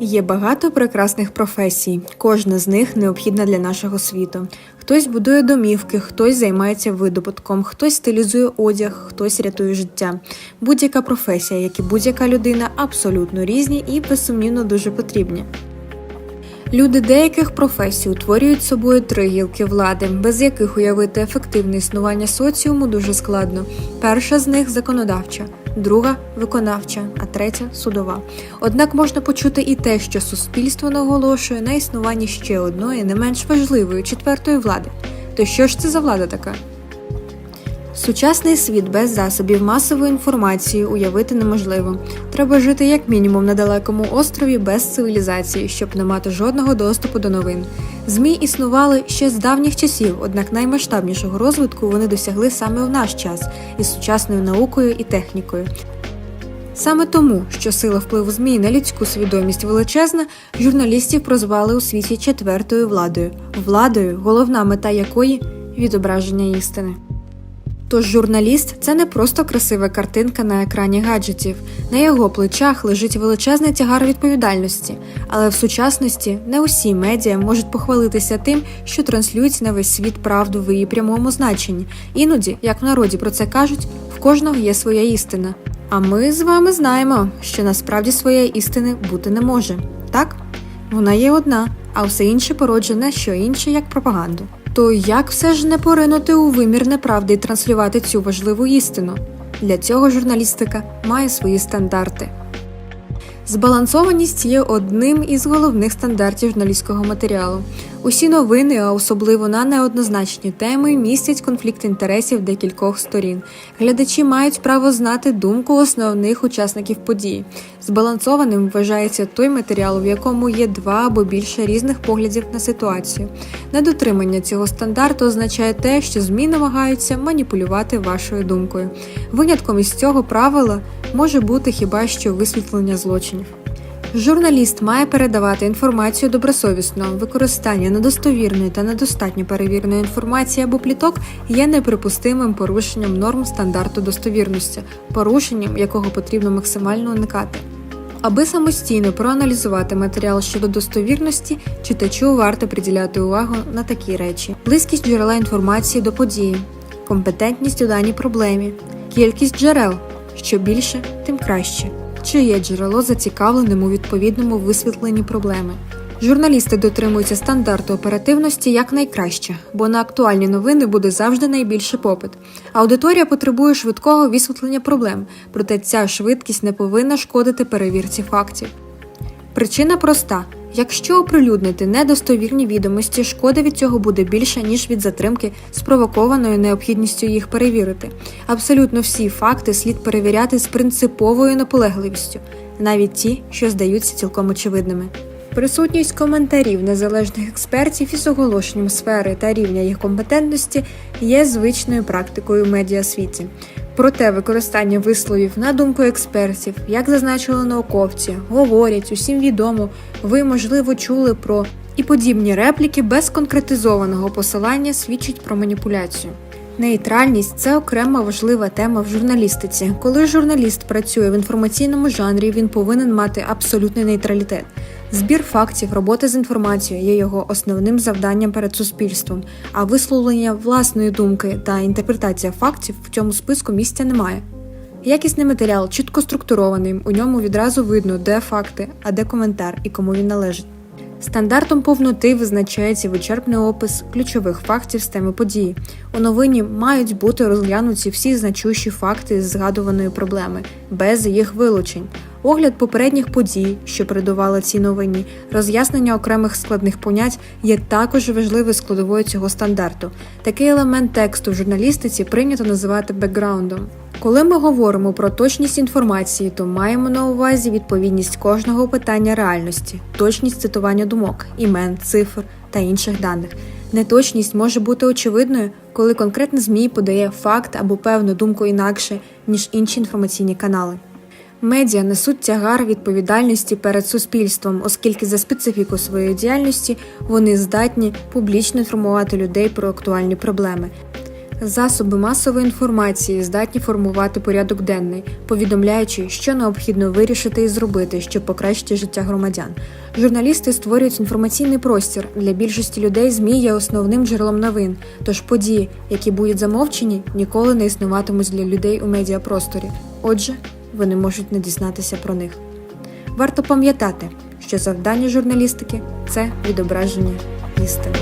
Є багато прекрасних професій, кожна з них необхідна для нашого світу. Хтось будує домівки, хтось займається видобутком, хтось стилізує одяг, хтось рятує життя. Будь-яка професія, як і будь-яка людина, абсолютно різні і безсумнівно дуже потрібні. Люди деяких професій утворюють собою три гілки влади, без яких уявити ефективне існування соціуму дуже складно. Перша з них законодавча, друга виконавча, а третя судова. Однак можна почути і те, що суспільство наголошує на існуванні ще одної, не менш важливої четвертої влади. То що ж це за влада така? Сучасний світ без засобів масової інформації уявити неможливо. Треба жити як мінімум на далекому острові без цивілізації, щоб не мати жодного доступу до новин. ЗМІ існували ще з давніх часів, однак наймасштабнішого розвитку вони досягли саме в наш час із сучасною наукою і технікою. Саме тому, що сила впливу ЗМІ на людську свідомість величезна, журналістів прозвали у світі четвертою владою, владою, головна мета якої відображення істини. Тож журналіст це не просто красива картинка на екрані гаджетів. На його плечах лежить величезний тягар відповідальності, але в сучасності не усі медіа можуть похвалитися тим, що транслюють на весь світ правду в її прямому значенні. Іноді, як в народі про це кажуть, в кожного є своя істина. А ми з вами знаємо, що насправді своєї істини бути не може. Так? Вона є одна, а все інше породжене що інше як пропаганду. То як все ж не поринути у вимір неправди і транслювати цю важливу істину? Для цього журналістика має свої стандарти. Збалансованість є одним із головних стандартів журналістського матеріалу. Усі новини, а особливо на неоднозначні теми, містять конфлікт інтересів декількох сторін. Глядачі мають право знати думку основних учасників події. Збалансованим вважається той матеріал, в якому є два або більше різних поглядів на ситуацію. Недотримання цього стандарту означає те, що ЗМІ намагаються маніпулювати вашою думкою. Винятком із цього правила може бути хіба що висвітлення злочинів. Журналіст має передавати інформацію добросовісно. Використання недостовірної та недостатньо перевіреної інформації або пліток є неприпустимим порушенням норм стандарту достовірності, порушенням якого потрібно максимально уникати. Аби самостійно проаналізувати матеріал щодо достовірності, читачу варто приділяти увагу на такі речі: близькість джерела інформації до події, компетентність у даній проблемі, кількість джерел. Що більше, тим краще. Чи є джерело зацікавленим у відповідному висвітленні проблеми? Журналісти дотримуються стандарту оперативності якнайкраще, бо на актуальні новини буде завжди найбільший попит. Аудиторія потребує швидкого висвітлення проблем, проте ця швидкість не повинна шкодити перевірці фактів. Причина проста: якщо оприлюднити недостовірні відомості, шкода від цього буде більша, ніж від затримки, спровокованої необхідністю їх перевірити. Абсолютно всі факти слід перевіряти з принциповою наполегливістю, навіть ті, що здаються цілком очевидними. Присутність коментарів незалежних експертів із оголошенням сфери та рівня їх компетентності є звичною практикою в медіасвіті. Проте використання висловів на думку експертів, як зазначили науковці, говорять, усім відомо, ви, можливо, чули про і подібні репліки без конкретизованого посилання свідчить про маніпуляцію. Нейтральність це окрема важлива тема в журналістиці. Коли журналіст працює в інформаційному жанрі, він повинен мати абсолютний нейтралітет. Збір фактів, робота з інформацією є його основним завданням перед суспільством, а висловлення власної думки та інтерпретація фактів в цьому списку місця немає. Якісний матеріал чітко структурований, у ньому відразу видно, де факти, а де коментар і кому він належить. Стандартом повноти визначається вичерпний опис ключових фактів з теми події. У новині мають бути розглянуті всі значущі факти з згадуваної проблеми, без їх вилучень. Огляд попередніх подій, що передували цій новині, роз'яснення окремих складних понять є також важливою складовою цього стандарту. Такий елемент тексту в журналістиці прийнято називати бекграундом. Коли ми говоримо про точність інформації, то маємо на увазі відповідність кожного питання реальності, точність цитування думок, імен, цифр та інших даних. Неточність може бути очевидною, коли конкретне ЗМІ подає факт або певну думку інакше, ніж інші інформаційні канали. Медіа несуть тягар відповідальності перед суспільством, оскільки за специфіку своєї діяльності вони здатні публічно інформувати людей про актуальні проблеми. Засоби масової інформації здатні формувати порядок денний, повідомляючи, що необхідно вирішити і зробити, щоб покращити життя громадян. Журналісти створюють інформаційний простір. Для більшості людей ЗМІ є основним джерелом новин. Тож події, які будуть замовчені, ніколи не існуватимуть для людей у медіапросторі. Отже, вони можуть не дізнатися про них. Варто пам'ятати, що завдання журналістики це відображення істини.